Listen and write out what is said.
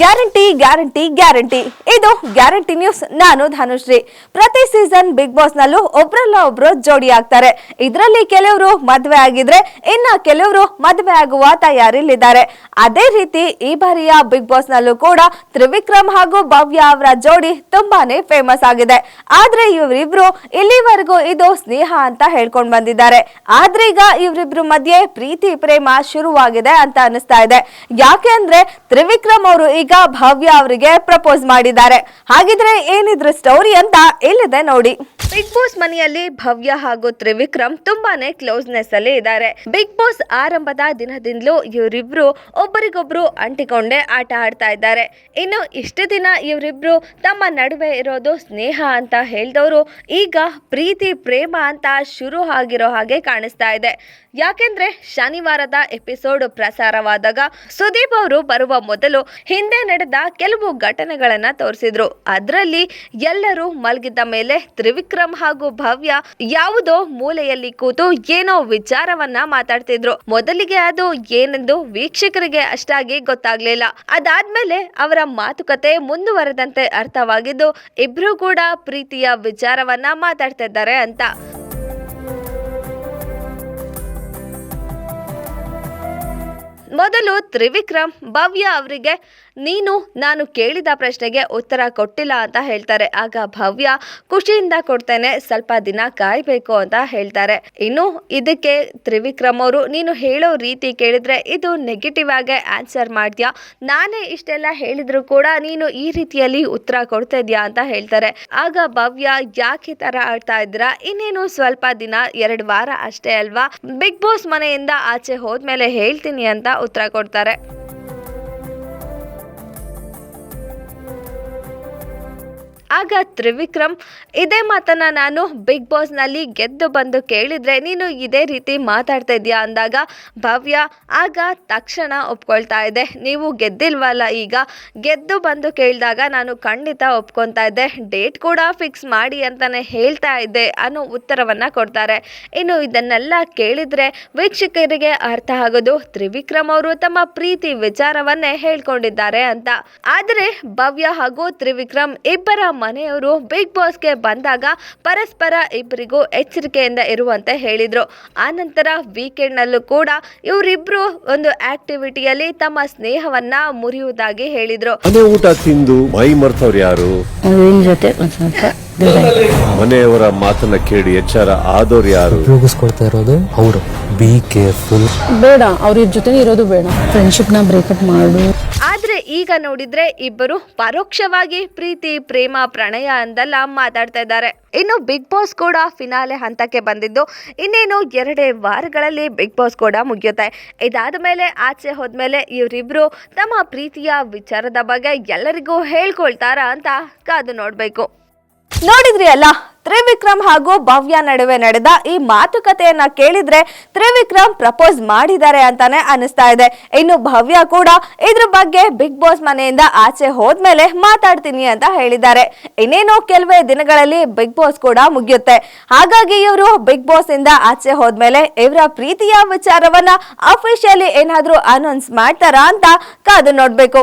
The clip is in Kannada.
Guarantee guarantee guarantee. ಇದು ಗ್ಯಾರಂಟಿ ನ್ಯೂಸ್. ನಾನು ಧನುಶ್ರೀ. ಪ್ರತಿ ಸೀಸನ್ ಬಿಗ್ ಬಾಸ್ ನಲ್ಲೂ ಒಬ್ರಲ್ಲ ಒಬ್ರು ಜೋಡಿ ಆಗ್ತಾರೆ. ಇದರಲ್ಲಿ ಕೆಲವರು ಮದುವೆ ಆಗಿದ್ರೆ ಇನ್ನ ಕೆಲವರು ಮದುವೆ ಆಗುವ ತಯಾರಿಲಿದ್ದಾರೆ ಅದೇ ರೀತಿ ಈ ಬಾರಿಯ ಬಿಗ್ ಬಾಸ್ ನಲ್ಲೂ ಕೂಡ ತ್ರಿವಿಕ್ರಮ್ ಹಾಗೂ ಭವ್ಯ ಅವರ ಜೋಡಿ ತುಂಬಾನೇ ಫೇಮಸ್ ಆಗಿದೆ. ಆದ್ರೆ ಇವರಿಬ್ರು ಇಲ್ಲಿವರೆಗೂ ಇದು ಸ್ನೇಹ ಅಂತ ಹೇಳ್ಕೊಂಡು ಬಂದಿದ್ದಾರೆ. ಆದ್ರೆ ಈಗ ಇವರಿಬ್ರು ಮಧ್ಯೆ ಪ್ರೀತಿ, ಪ್ರೇಮ ಶುರುವಾಗಿದೆ ಅಂತ ಅನಿಸ್ತಾ ಇದೆ. ಯಾಕೆ ಅಂದ್ರೆ ತ್ರಿವಿಕ್ರಮ್ ಅವರು ಈಗ ಭವ್ಯ ಅವರಿಗೆ ಪ್ರಪೋಸ್ ಮಾಡಿದ್ದಾರೆ. ಹಾಗಿದ್ರೆ ಏನಿದ್ರು ಸ್ಟೋರಿ ಅಂತ ಇಲ್ಲಿದೆ ನೋಡಿ. ಬಿಗ್ ಬಾಸ್ ಮನೆಯಲ್ಲಿ ಭವ್ಯ ಹಾಗೂ ತ್ರಿವಿಕ್ರಮ್ ತುಂಬಾನೇ ಕ್ಲೋಸ್ನೆಸ್ ಅಲ್ಲಿ ಇದ್ದಾರೆ. ಬಿಗ್ ಬಾಸ್ ಆರಂಭದ ದಿನದಿಂದಲೂ ಇವರಿಬ್ರು ಒಬ್ಬರಿಗೊಬ್ರು ಅಂಟಿಕೊಂಡೇ ಆಟ ಆಡ್ತಾ ಇದ್ದಾರೆ. ಇನ್ನು ಇಷ್ಟು ದಿನ ಇವರಿಬ್ರು ತಮ್ಮ ನಡುವೆ ಇರೋದು ಸ್ನೇಹ ಅಂತ ಹೇಳಿದವರು ಈಗ ಪ್ರೀತಿ, ಪ್ರೇಮ ಅಂತ ಶುರು ಆಗಿರೋ ಹಾಗೆ ಕಾಣಿಸ್ತಾ ಇದೆ. ಯಾಕೆಂದ್ರೆ ಶನಿವಾರದ ಎಪಿಸೋಡ್ ಪ್ರಸಾರವಾದಾಗ ಸುದೀಪ್ ಅವರು ಬರುವ ಮೊದಲು ಹಿಂದೆ ನಡೆದ ಕೆಲವು ಘಟನೆಗಳನ್ನ ತೋರಿಸಿದ್ರು. ಅದರಲ್ಲಿ ಎಲ್ಲರೂ ಮಲಗಿದ್ದ ಮೇಲೆ ತ್ರಿವಿಕ್ರಮ್ ಹಾಗೂ ಭವ್ಯ ಯಾವುದೋ ಮೂಲೆಯಲ್ಲಿ ಕೂತು ಏನೋ ವಿಚಾರವನ್ನ ಮಾತಾಡ್ತಿದ್ರು. ಮೊದಲಿಗೆ ಅದು ಏನೆಂದು ವೀಕ್ಷಕರಿಗೆ ಅಷ್ಟಾಗಿ ಗೊತ್ತಾಗ್ಲಿಲ್ಲ. ಅದಾದ್ಮೇಲೆ ಅವರ ಮಾತುಕತೆ ಮುಂದುವರೆದಂತೆ ಅರ್ಥವಾಗಿದ್ದು, ಇಬ್ರು ಕೂಡ ಪ್ರೀತಿಯ ವಿಚಾರವನ್ನ ಮಾತಾಡ್ತಿದ್ದಾರೆ ಅಂತ. ಮೊದಲು ತ್ರಿವಿಕ್ರಮ್ ಭವ್ಯ ಅವರಿಗೆ ನೀನು, ನಾನು ಕೇಳಿದ ಪ್ರಶ್ನೆಗೆ ಉತ್ತರ ಕೊಟ್ಟಿಲ್ಲ ಅಂತ ಹೇಳ್ತಾರೆ. ಆಗ ಭವ್ಯ, ಖುಷಿಯಿಂದ ಕೊಡ್ತೇನೆ, ಸ್ವಲ್ಪ ದಿನ ಕಾಯ್ಬೇಕು ಅಂತ ಹೇಳ್ತಾರೆ. ಇನ್ನು ಇದಕ್ಕೆ ತ್ರಿವಿಕ್ರಮ್ ಅವರು, ನೀನು ಹೇಳೋ ರೀತಿ ಕೇಳಿದ್ರೆ ಇದು ನೆಗೆಟಿವ್ ಆಗಿ ಆನ್ಸರ್ ಮಾಡ್ತೀಯಾ? ನಾನೇ ಇಷ್ಟೆಲ್ಲ ಹೇಳಿದ್ರು ಕೂಡ ನೀನು ಈ ರೀತಿಯಲ್ಲಿ ಉತ್ತರ ಕೊಡ್ತಾ ಅಂತ ಹೇಳ್ತಾರೆ. ಆಗ ಭವ್ಯ, ಯಾಕೆ ತರ ಆಡ್ತಾ ಇದ್ರ ಇನ್ನೇನು ಸ್ವಲ್ಪ ದಿನ, ಎರಡು ವಾರ ಅಷ್ಟೇ ಅಲ್ವಾ? ಬಿಗ್ ಬಾಸ್ ಮನೆಯಿಂದ ಆಚೆ ಹೋದ್ಮೇಲೆ ಹೇಳ್ತೀನಿ ಅಂತ ಉತ್ತರ ಕೊಡ್ತಾರೆ. ಆಗ ತ್ರಿವಿಕ್ರಮ್, ಇದೇ ಮಾತನ್ನ ನಾನು ಬಿಗ್ ಬಾಸ್ನಲ್ಲಿ ಗೆದ್ದು ಬಂದು ಕೇಳಿದ್ರೆ ನೀನು ಇದೇ ರೀತಿ ಮಾತಾಡ್ತಾ ಇದೀಯಾ ಅಂದಾಗ ಭವ್ಯ, ಆಗ ತಕ್ಷಣ ಒಪ್ಕೊಳ್ತಾ ಇದೆ ನೀವು ಗೆದ್ದಿಲ್ವಲ್ಲ ಈಗ? ಗೆದ್ದು ಬಂದು ಕೇಳಿದಾಗ ನಾನು ಖಂಡಿತ ಒಪ್ಕೊತಾ ಇದ್ದೆ. ಡೇಟ್ ಕೂಡ ಫಿಕ್ಸ್ ಮಾಡಿ ಅಂತಾನೆ ಹೇಳ್ತಾ ಇದ್ದೆ ಅನ್ನೋ ಉತ್ತರವನ್ನ ಕೊಡ್ತಾರೆ. ಇನ್ನು ಇದನ್ನೆಲ್ಲ ಕೇಳಿದ್ರೆ ವೀಕ್ಷಕರಿಗೆ ಅರ್ಥ ಆಗೋದು ತ್ರಿವಿಕ್ರಮ್ ಅವರು ತಮ್ಮ ಪ್ರೀತಿ ವಿಚಾರವನ್ನೇ ಹೇಳ್ಕೊಂಡಿದ್ದಾರೆ ಅಂತ. ಆದರೆ ಭವ್ಯ ಹಾಗೂ ತ್ರಿವಿಕ್ರಮ್ ಇಬ್ಬರ ಮನೆಯವರು ಬಿಗ್ ಬಾಸ್ಗೆ ಬಂದಾಗ ಪರಸ್ಪರ ಇಬ್ಬರಿಗೂ ಎಚ್ಚರಿಕೆಯಿಂದ ಇರುವಂತೆ ಹೇಳಿದ್ರು. ಆನಂತರ ವೀಕೆಂಡ್ನಲ್ಲೂ ಕೂಡ ಇವರಿಬ್ಬರು ಒಂದು ಆಕ್ಟಿವಿಟಿಯಲ್ಲಿ ತಮ್ಮ ಸ್ನೇಹವನ್ನ ಮುರಿಯುವುದಾಗಿ ಹೇಳಿದ್ರು. ಮನೆ ಊಟ ತಿಂದು ಮೈ ಮರ್ತವ್ರು ಯಾರು? ಜೊತೆ ಮನೆಯವರ ಮಾತನ್ನ ಕೇಳಿ ಎಚ್ಚರ ಆದವ್ರು ಯಾರು? ಉಪಯೋಗಿಸ್ಕೊಳ್ತಾ ಇರೋದು ಅವರು. ಬಿ ಕೇರ್ಫುಲ್ ಬೇಡ ಅವ್ರ ಜೊತೆ ಇರೋದು ಬೇಡ. ಫ್ರೆಂಡ್ಶಿಪ್ನ ಬ್ರೇಕಪ್ ಮಾಡು. ಆದ್ರೆ ಈಗ ನೋಡಿದ್ರೆ ಇಬ್ಬರು ಪರೋಕ್ಷವಾಗಿ ಪ್ರೀತಿ ಪ್ರೇಮ ಪ್ರಣಯ ಅಂದೆಲ್ಲ ಮಾತಾಡ್ತಾ ಇದ್ದಾರೆ. ಇನ್ನು ಬಿಗ್ ಬಾಸ್ ಕೂಡ ಫಿನಾಲೆ ಹಂತಕ್ಕೆ ಬಂದಿದ್ದು ಇನ್ನೇನು ಎರಡೇ ವಾರಗಳಲ್ಲಿ ಬಿಗ್ ಬಾಸ್ ಕೂಡ ಮುಗಿಯುತ್ತೆ. ಇದಾದ ಮೇಲೆ ಆಚೆ ಹೋದ್ಮೇಲೆ ಇವರಿಬ್ರು ತಮ್ಮ ಪ್ರೀತಿಯ ವಿಚಾರದ ಬಗ್ಗೆ ಎಲ್ಲರಿಗೂ ಹೇಳ್ಕೊಳ್ತಾರ ಅಂತ ಕಾದು ನೋಡ್ಬೇಕು. ನೋಡಿದ್ರಿ ಅಲ್ಲ, ತ್ರಿವಿಕ್ರಮ್ ಹಾಗೂ ಭವ್ಯ ನಡುವೆ ನಡೆದ ಈ ಮಾತುಕತೆಯನ್ನ ಕೇಳಿದ್ರೆ ತ್ರಿವಿಕ್ರಮ್ ಪ್ರಪೋಸ್ ಮಾಡಿದ್ದಾರೆ ಅಂತಾನೆ ಅನಿಸ್ತಾ ಇದೆ. ಇನ್ನು ಭವ್ಯ ಕೂಡ ಇದ್ರ ಬಗ್ಗೆ ಬಿಗ್ ಬಾಸ್ ಮನೆಯಿಂದ ಆಚೆ ಹೋದ್ಮೇಲೆ ಮಾತಾಡ್ತೀನಿ ಅಂತ ಹೇಳಿದ್ದಾರೆ. ಇನ್ನೇನೋ ಕೆಲವೇ ದಿನಗಳಲ್ಲಿ ಬಿಗ್ ಬಾಸ್ ಕೂಡ ಮುಗಿಯುತ್ತೆ. ಹಾಗಾಗಿ ಇವರು ಬಿಗ್ ಬಾಸ್ ಇಂದ ಆಚೆ ಹೋದ್ಮೇಲೆ ಇವರ ಪ್ರೀತಿಯ ವಿಚಾರವನ್ನ ಅಫಿಷಿಯಲಿ ಏನಾದ್ರೂ ಅನೌನ್ಸ್ ಮಾಡ್ತಾರಾ ಅಂತ ಕಾದು ನೋಡ್ಬೇಕು.